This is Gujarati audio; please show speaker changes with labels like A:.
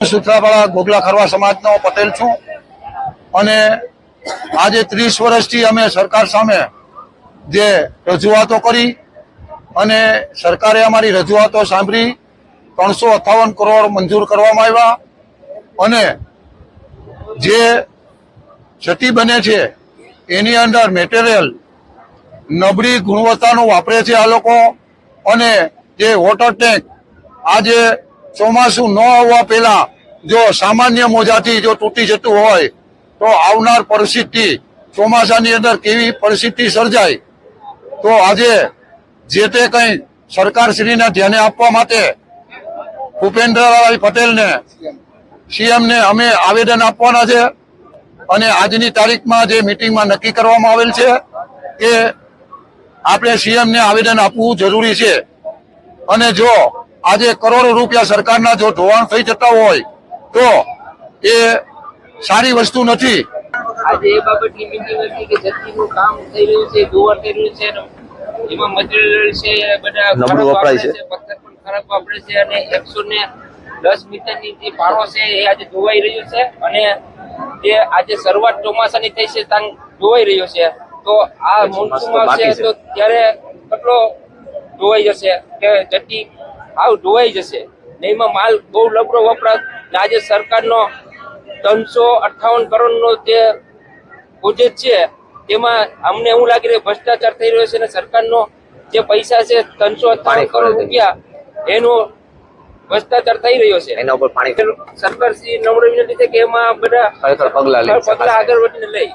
A: સુત્રાપાડા ગોગલા ખરવા સમાજનો પટેલ છું. અને આજે ત્રીસ વર્ષથી અમે સરકાર સામે જે રજૂઆતો કરી અને સરકારે અમારી રજૂઆતો સાંભળી, ત્રણસો અઠ્ઠાવન કરોડ મંજૂર કરવામાં આવ્યા અને જે ક્ષતિ બને છે, એની અંદર મેટેરિયલ નબળી ગુણવત્તાનું વાપરે છે આ લોકો અને જે વોટર ટેન્ક આજે ચોમાસું ન આવવા પહેલા જો સામાન્ય મોજાથી જો તૂટી જતું હોય, તો આવનાર પરિસ્થિતિ ચોમાસાની અંદર કેવી પરિસ્થિતિ સર્જાય? તો આજે જે તે કંઈ સરકારશ્રીને ધ્યાને આપવા માટે ભૂપેન્દ્રભાઈ પટેલને સીએમને અમે આવેદન આપવાના છે અને આજની તારીખમાં જે મિટિંગમાં નક્કી કરવામાં આવેલ છે કે આપણે સીએમને આવેદન આપવું જરૂરી છે. અને જો આજે કરોડો રૂપિયા સરકારના જો ધોવાણ થઈ જતા હોય તો એ સારી વસ્તુ નથી
B: આજે એ બાબતની મીટિંગ હતી કે જતીનું કામ થઈ રહ્યું છે દોવર થઈ રહ્યું છે એમાં મટીરિયલ છે બધા
C: નબળું વપરાય છે.
B: પથ્થર પણ ખરાબ વાપરે છે અને એકસો ને દસ મીટરની જે પારો છે એ આજે ધોવાઈ રહ્યું છે અને જે આજે શરૂઆત ચોમાસાની થઈ છે ત્યાં ધોવાઈ રહ્યો છે તો આ મોન્સૂનમાં આવશે. તો ત્યારે કેટલો ધોવાઈ જશે કે જતી આવ ધોવાઈ જશે ને એમાં માલ બહુ લબડો વપરાશ ને આજે સરકારનો ત્રણસો અઠ્ઠાવન કરોડનો જે બજેટ છે તેમાં અમને એવું લાગી રહ્યું ભ્રષ્ટાચાર થઈ રહ્યો છે અને સરકારનો જે પૈસા છે ત્રણસો અઠ્ઠાવન કરોડ રૂપિયા એનો ભ્રષ્ટાચાર થઈ રહ્યો છે.
C: એના ઉપર પાણી
B: સરકાર શ્રી નમ્ર વિનંતી છે કે એમાં બધા. પગલાં આગળ વધીને લઈ